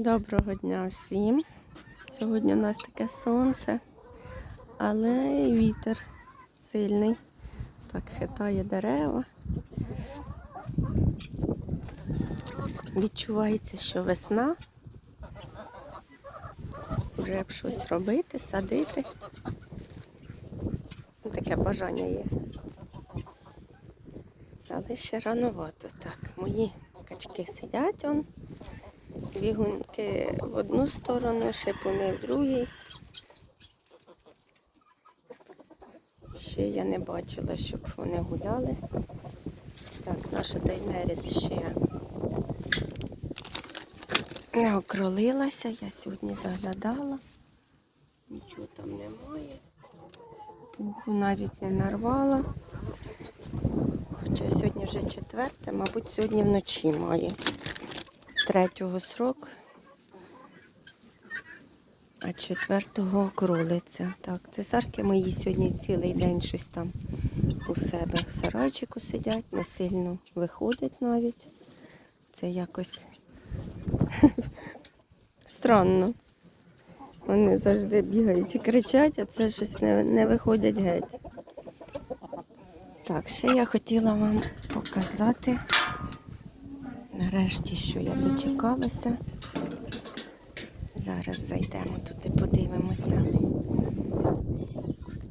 Доброго дня всім. Сьогодні у нас таке сонце, але вітер сильний. Так хитає дерева. Відчувається, що весна. Вже б щось робити, садити. Таке бажання є. Але ще рановато. Так, мої качки сидять он. Бігунки в одну сторону, шипуни в другій. Ще я не бачила, щоб вони гуляли. Так, наша Дайнеріс ще не окролилася. Я сьогодні заглядала. Нічого там немає. Пуху навіть не нарвала. Хоча сьогодні вже четверте, мабуть, сьогодні вночі має третього срок, а четвертого кролиця. Так, цесарки мої сьогодні цілий день щось там у себе в сарайчику сидять, не сильно виходять навіть. Це якось странно. Вони завжди бігають і кричать, а це щось не, не виходять геть. Так, ще я хотіла вам показати. Нарешті, що я дочекалася. Зараз зайдемо туди, подивимося.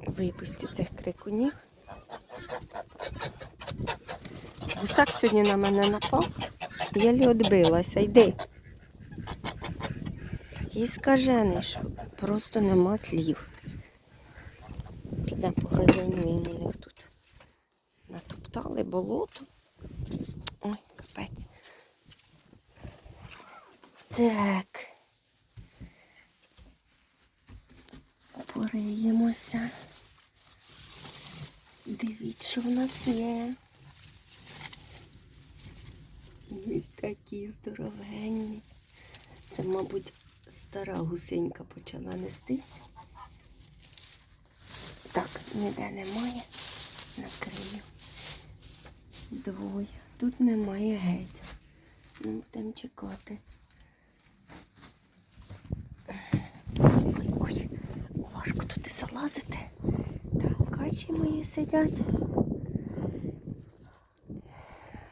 Випустю цих крикунів. Гусак сьогодні на мене напав, я відбилася. Йди. Такий скажений, що просто нема слів. Підемо похазяйнуємо у них тут. Натоптали болото. Ой, капець. Так. Пориємося. Дивіться, що в нас є. Ось такі здоровенні. Це, мабуть, стара гусенька почала нестись. Так, ніде немає. Накрию. Двоє. Тут немає геть. Ну, будемо чекати. Ой, ой, важко туди залазити. Так, качі мої сидять.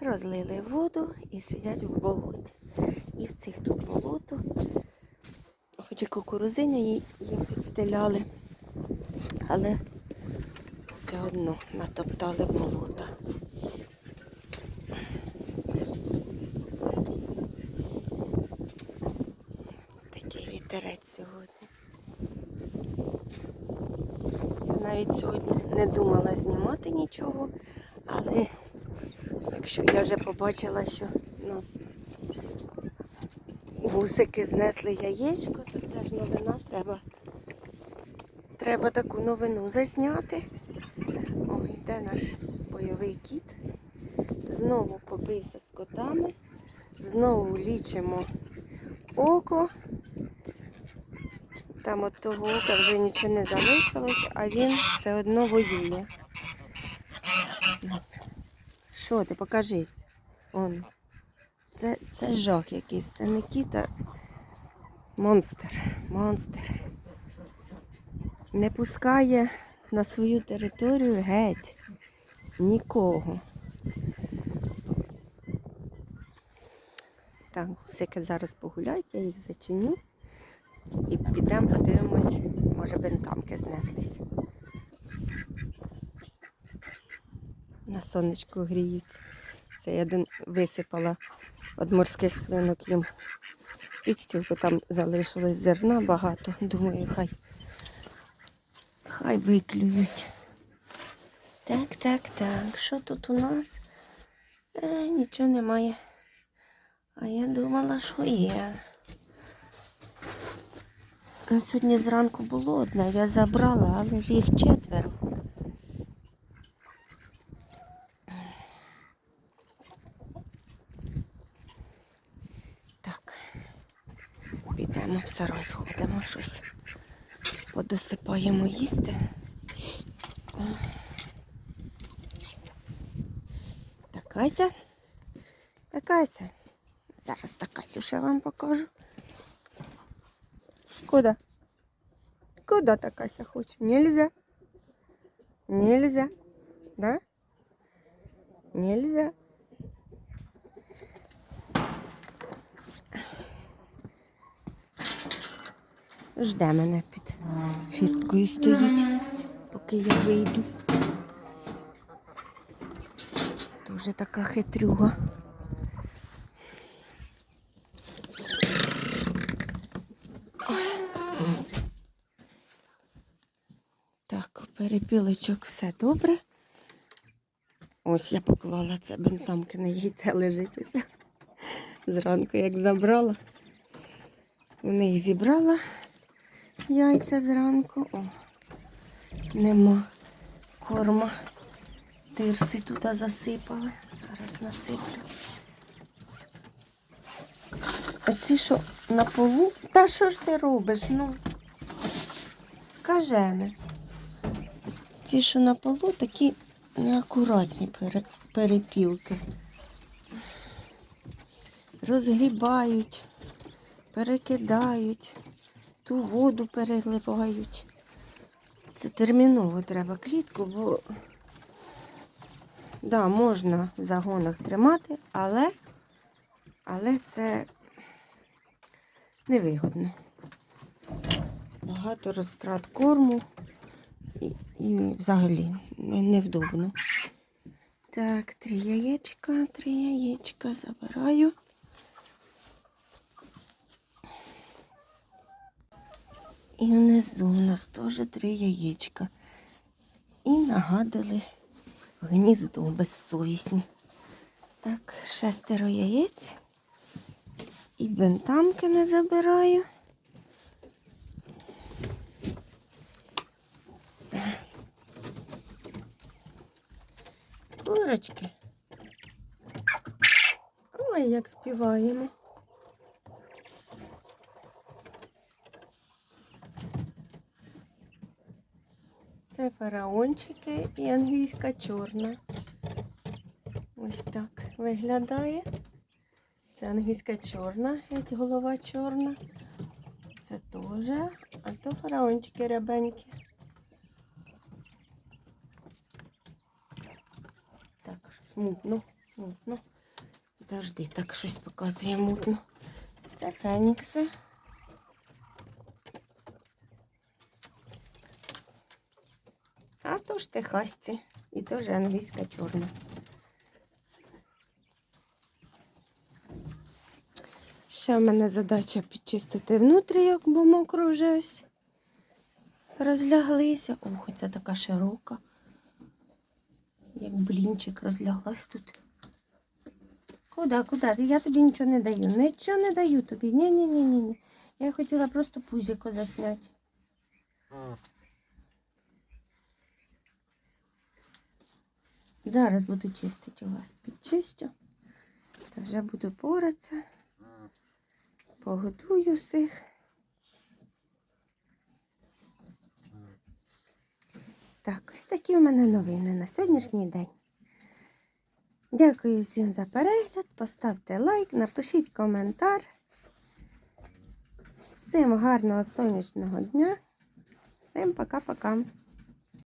Розлили воду і сидять в болоті. І в цих тут болото. Хоч і кукурузиня їй- їм підстеляли, але все одно натоптали болота. Такий вітерець сьогодні. Я навіть сьогодні не думала знімати нічого, але якщо я вже побачила, що нас гусики знесли яєчко, то це ж новина треба. Треба таку новину засняти. Ой, де наш бойовий кіт? Знову побився з котами. Знову лічимо око. Там от того ока вже нічого не залишилось, а він все одно воює. Що ти, покажись. Он. Це, це жах якийсь, це не кіт, а монстр. Монстр. Не пускає на свою територію геть нікого. Так, гусики зараз погуляють, я їх зачиню. І підемо подивимось, може бентамки знеслись. На сонечку гріють. Це я один висипала від морських свинок їм підстілку, там залишилось зерна багато. Думаю, хай хай виклюють. Так, так, так. Що тут у нас? Е, нічого немає. А я думала, що є. Ну, Сьогодні зранку було одне, я забрала, але ж їх четверо. Так, підемо в сарай, сходимо щось. Подосипаємо їсти. Такася. Такася. Зараз такасю ще вам покажу. Куда? Куда такая хочет? Нельзя. Нельзя. Да? Нельзя. Жде мене під фірткою стоїть, поки я вийду. Дуже така хитрюга. Так, перепілочок все добре. Ось я поклала це бентамкине яйце лежить усе. Зранку як забрала. У них зібрала яйця зранку. О, нема корма. Тирси туди засипали. Зараз насиплю. А ці що на полу? Та що ж ти робиш? Ну, скажене. Ці, що на полу, такі неакуратні пере- перепілки. Розгрібають, перекидають, ту воду переливають. Це терміново треба клітку, бо да, можна в загонах тримати, але, але це невигодно. Багато розтрат корму і, і взагалі невдобно. Так, три яєчка, три яєчка забираю. І внизу у нас теж три яєчка. І нагадали гніздо безсовісні. Так, шестеро яєць. І бентамки не забираю. Все. Курочки. Ой, як співаємо. Це фараончики і англійська чорна. Ось так виглядає. Це англійська чорна, геть голова чорна. Це теж, а то фараончики рябенькі. Так, щось мутно, мутно. Завжди так щось показує мутно. Це фенікси. А то ж техасці. І теж англійська чорна. Ще в мене задача підчистити внутрішок, бо мокро вже ось розляглися. Ох, це така широка. Як блінчик розляглась тут. Куди, куди? Я тобі нічого не даю. Нічого не даю тобі. Ні, ні, ні, ні, ні. Я хотіла просто пузіко засняти. Зараз буду чистити у вас. Підчистю. Та вже буду поратися. Погодую всіх. Так, ось такі в мене новини на сьогоднішній день. Дякую всім за перегляд. Поставте лайк, напишіть коментар. Всім гарного сонячного дня. Всім пока-пока.